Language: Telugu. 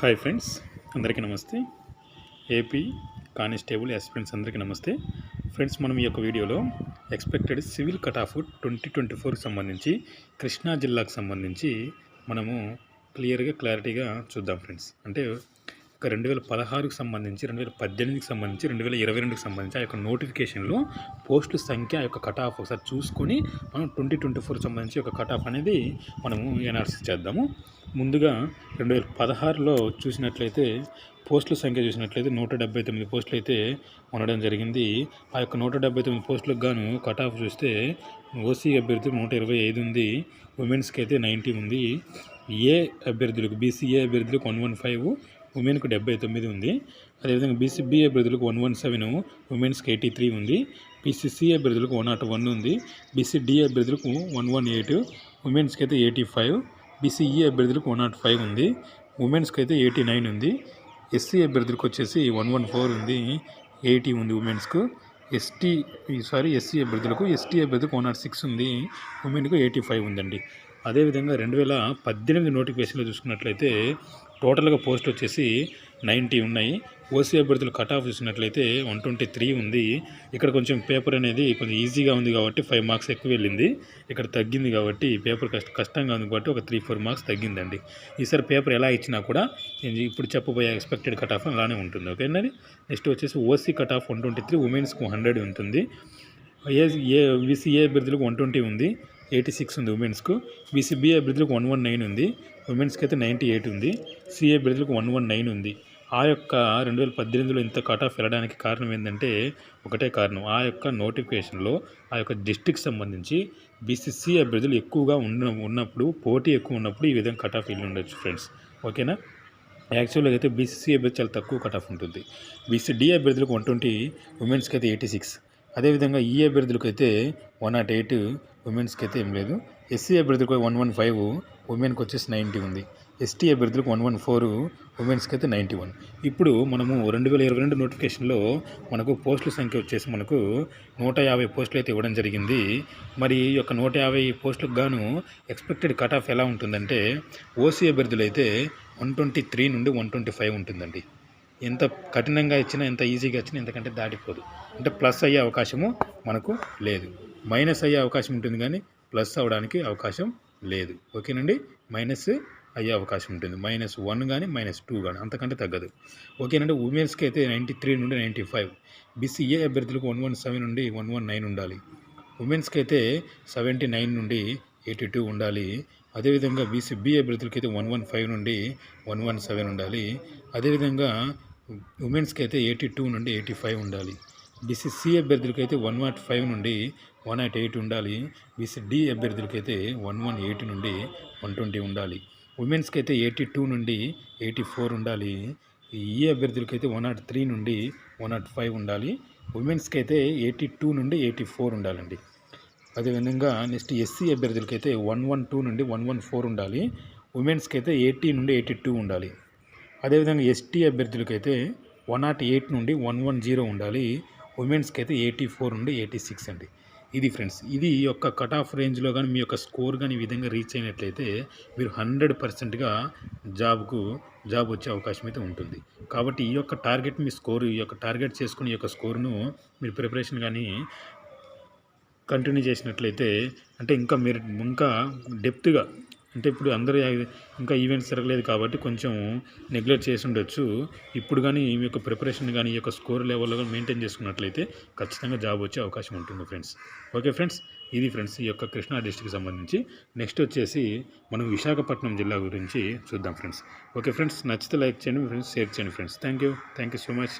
హాయ్ ఫ్రెండ్స్ అందరికీ నమస్తే. ఏపీ కానిస్టేబుల్ ఫ్రెండ్స్ అందరికీ నమస్తే. ఫ్రెండ్స్ మనం ఈ యొక్క వీడియోలో expected civil cut off twenty twenty ఫోర్కి సంబంధించి కృష్ణా జిల్లాకు సంబంధించి మనము క్లియర్గా క్లారిటీగా చూద్దాం ఫ్రెండ్స్. అంటే ఒక రెండు వేల పదహారుకు సంబంధించి రెండు వేల పద్దెనిమిదికి సంబంధించి రెండు వేల ఇరవై రెండుకి సంబంధించి ఆ యొక్క నోటిఫికేషన్లో పోస్టుల సంఖ్య ఆ యొక్క కట్ ఆఫ్ ఒకసారి చూసుకొని మనం ట్వంటీ ట్వంటీ ఫోర్ సంబంధించి ఒక కట్ ఆఫ్ అనేది మనము ఎనాలిసిస్ చేద్దాము. ముందుగా రెండు వేల పదహారులో చూసినట్లయితే పోస్టుల సంఖ్య చూసినట్లయితే నూట డెబ్బై తొమ్మిది పోస్టులు అయితే ఉండడం జరిగింది. ఆ యొక్క నూట డెబ్బై తొమ్మిది పోస్టులకు గాను కట్ ఆఫ్ చూస్తే ఓసీ అభ్యర్థులకు నూట ఇరవై ఐదు ఉంది ఉమెన్స్కి అయితే నైంటీ ఉంది. ఏ అభ్యర్థులకు బీసీఏ అభ్యర్థులకు వన్ వన్ ఫైవ్ ఉమెన్కు డెబ్బై తొమ్మిది ఉంది. అదేవిధంగా బీసీబీ అభ్యర్థులకు వన్ వన్ సెవెన్ ఉమెన్స్కి ఎయిటీ త్రీ ఉంది. బీసీసీ అభ్యర్థులకు వన్ నాట్ వన్ ఉంది. బీసీడీ అభ్యర్థులకు వన్ వన్ ఎయిట్ ఉమెన్స్కి అయితే ఎయిటీ ఫైవ్ బీసీఈ అభ్యర్థులకు వన్ నాట్ ఫైవ్ ఉంది. ఉమెన్స్కి అయితే ఎయిటీ నైన్ ఉంది. ఎస్సీ అభ్యర్థులకు వచ్చేసి వన్ వన్ ఫోర్ ఉంది ఎయిటీ ఉంది ఉమెన్స్కు. ఎస్టీ సారీ ఎస్సీ అభ్యర్థులకు ఎస్టీ అభ్యర్థులకు వన్ నాట్ సిక్స్ ఉంది ఉమెన్కు ఎయిటీ ఫైవ్ ఉందండి. అదేవిధంగా రెండు వేల పద్దెనిమిది నోటిఫికేషన్లో చూసుకున్నట్లయితే టోటల్గా పోస్ట్ వచ్చేసి నైంటీ ఉన్నాయి. ఓసీ అభ్యర్థులు కట్ ఆఫ్ చూసినట్లయితే వన్ ట్వంటీ త్రీ ఉంది. ఇక్కడ కొంచెం పేపర్ అనేది కొంచెం ఈజీగా ఉంది కాబట్టి ఫైవ్ మార్క్స్ ఎక్కువ వెళ్ళింది. ఇక్కడ తగ్గింది కాబట్టి పేపర్ కష్ట కష్టంగా ఉంది కాబట్టి ఒక త్రీ ఫోర్ మార్క్స్ తగ్గిందండి. ఈసారి పేపర్ ఎలా ఇచ్చినా కూడా నేను ఇప్పుడు చెప్పబోయే ఎక్స్పెక్టెడ్ కట్ ఆఫ్ అలానే ఉంటుంది. ఓకేనండి నెక్స్ట్ వచ్చేసి OC cut off one twenty three ఉమెన్స్కి hundred ఉంటుంది. ఏ ఏ బీసీఏ అభ్యర్థులకు వన్ ట్వంటీ ఉంది. ఎయిటీ సిక్స్ ఉంది ఉమెన్స్కు బీసీబీ అభ్యర్థులకు వన్ వన్ నైన్ ఉంది. ఉమెన్స్కి అయితే నైంటీ ఎయిట్ ఉంది. సిఏ అభ్యర్థులకు వన్ వన్ నైన్ ఉంది. ఆ యొక్క రెండు వేల పద్దెనిమిదిలో ఇంత కట్ ఆఫ్ వెళ్ళడానికి కారణం ఏంటంటే ఒకటే కారణం. ఆ యొక్క నోటిఫికేషన్లో ఆ యొక్క డిస్టిక్ సంబంధించి బీసీసీ అభ్యర్థులు ఎక్కువగా ఉన్న ఉన్నప్పుడు పోటీ ఎక్కువ ఉన్నప్పుడు ఈ విధంగా కట్ ఆఫ్ వెళ్ళి ఉండొచ్చు ఫ్రెండ్స్. ఓకేనా? యాక్చువల్గా అయితే బీసీసీ అభ్యర్థి చాలా తక్కువ కట్ ఆఫ్ ఉంటుంది. బీసీడీ అభ్యర్థులకు వన్ ట్వంటీ ఉమెన్స్కి అయితే ఎయిటీ సిక్స్. అదేవిధంగా e ఈ అభ్యర్థులకు అయితే వన్ నాట్ oh ఎయిట్ ఉమెన్స్కి అయితే ఏం లేదు. ఎస్సీ అభ్యర్థులకు వన్ వన్ ఫైవ్ ఉమెన్కి వచ్చేసి నైంటీ ఉంది ఎస్టీ అభ్యర్థులకు వన్ వన్ ఫోర్ ఉమెన్స్కి అయితే నైంటీ వన్ ఇప్పుడు మనము రెండు వేల ఇరవై రెండు నోటిఫికేషన్లో మనకు పోస్టుల సంఖ్య వచ్చేసి మనకు నూట యాభై పోస్టులు అయితే ఇవ్వడం జరిగింది. మరి ఈ యొక్క నూట యాభై పోస్టులకు గాను ఎక్స్పెక్టెడ్ కట్ ఆఫ్ ఎలా ఉంటుందంటే ఓసీ అభ్యర్థులు అయితే వన్ ట్వంటీ త్రీ నుండి వన్ ట్వంటీ ఫైవ్ ఉంటుందండి. ఎంత కఠినంగా ఇచ్చినా ఎంత ఈజీగా ఇచ్చినా ఎంతకంటే దాటిపోదు. అంటే ప్లస్ అయ్యే అవకాశము మనకు లేదు. మైనస్ అయ్యే అవకాశం ఉంటుంది కానీ ప్లస్ అవ్వడానికి అవకాశం లేదు. ఓకేనండి? మైనస్ అయ్యే అవకాశం ఉంటుంది. మైనస్ వన్ కానీ మైనస్ టూ కానీ అంతకంటే తగ్గదు. ఓకేనండి? ఉమెన్స్కి అయితే నైంటీ త్రీ నుండి నైంటీ ఫైవ్. బీసీఏ అభ్యర్థులకు వన్ వన్ సెవెన్ నుండి వన్ వన్ నైన్ ఉండాలి. ఉమెన్స్కి అయితే సెవెంటీ నైన్ నుండి ఎయిటీ టూ ఉండాలి. అదేవిధంగా బీసీబీ అభ్యర్థులకి అయితే వన్ వన్ ఫైవ్ నుండి వన్ వన్ సెవెన్ ఉండాలి. అదేవిధంగా ఉమెన్స్కి అయితే ఎయిటీ టూ నుండి ఎయిటీ ఫైవ్ ఉండాలి. బీసీసీ అభ్యర్థులకి అయితే వన్ నాట్ ఫైవ్ నుండి వన్ నాట్ ఎయిట్ ఉండాలి. బీసీడీ అభ్యర్థులకి అయితే వన్ వన్ ఎయిట్ నుండి వన్ ట్వంటీ ఉండాలి. ఉమెన్స్కి అయితే ఎయిటీ టూ నుండి ఎయిటీ ఫోర్ ఉండాలి. ఈ అభ్యర్థులకి అయితే వన్ నాట్ త్రీ నుండి వన్ నాట్ ఫైవ్ ఉండాలి. ఉమెన్స్కి అయితే ఎయిటీ టూ నుండి ఎయిటీ ఫోర్ ఉండాలండి. అదేవిధంగా నెక్స్ట్ ఎస్సీ అభ్యర్థులకి అయితే వన్ వన్ టూ నుండి వన్ వన్ ఫోర్ ఉండాలి. ఉమెన్స్కి అయితే ఎయిటీ నుండి ఎయిటీ టూ ఉండాలి. అదేవిధంగా ఎస్టీ అభ్యర్థులకైతే వన్ నాట్ ఎయిట్ నుండి వన్ వన్ జీరో ఉండాలి. ఉమెన్స్కి అయితే ఎయిటీ ఫోర్ నుండి ఎయిటీ సిక్స్ అండి. ఇది ఫ్రెండ్స్ ఇది యొక్క కట్ ఆఫ్ రేంజ్లో కానీ మీ యొక్క స్కోర్ కానీ ఈ విధంగా రీచ్ అయినట్లయితే మీరు హండ్రెడ్ పర్సెంట్గా జాబ్కు జాబ్ వచ్చే అవకాశం అయితే ఉంటుంది. కాబట్టి ఈ యొక్క టార్గెట్ మీ స్కోర్ ఈ యొక్క టార్గెట్ చేసుకుని ఈ యొక్క స్కోర్ను మీరు ప్రిపరేషన్ కానీ కంటిన్యూ చేసినట్లయితే అంటే ఇంకా మీరు ఇంకా డెప్త్గా అంటే ఇప్పుడు అందరూ ఇంకా ఈవెంట్స్ జరగలేదు కాబట్టి కొంచెం నెగ్లెక్ట్ చేసి ఉండొచ్చు. ఇప్పుడు కానీ ఈ యొక్క ప్రిపరేషన్ కానీ ఈ యొక్క స్కోర్ లెవెల్లో కానీ మెయింటైన్ చేసుకున్నట్లయితే ఖచ్చితంగా జాబ్ వచ్చే అవకాశం ఉంటుంది ఫ్రెండ్స్. ఓకే ఫ్రెండ్స్ ఇది ఫ్రెండ్స్ ఈ యొక్క కృష్ణా డిస్టిక్ సంబంధించి. నెక్స్ట్ వచ్చేసి మనం విశాఖపట్నం జిల్లా గురించి చూద్దాం ఫ్రెండ్స్. ఓకే ఫ్రెండ్స్ నచ్చితే లైక్ చేయండి ఫ్రెండ్స్ షేర్ చేయండి friends. Thank you thank you so much.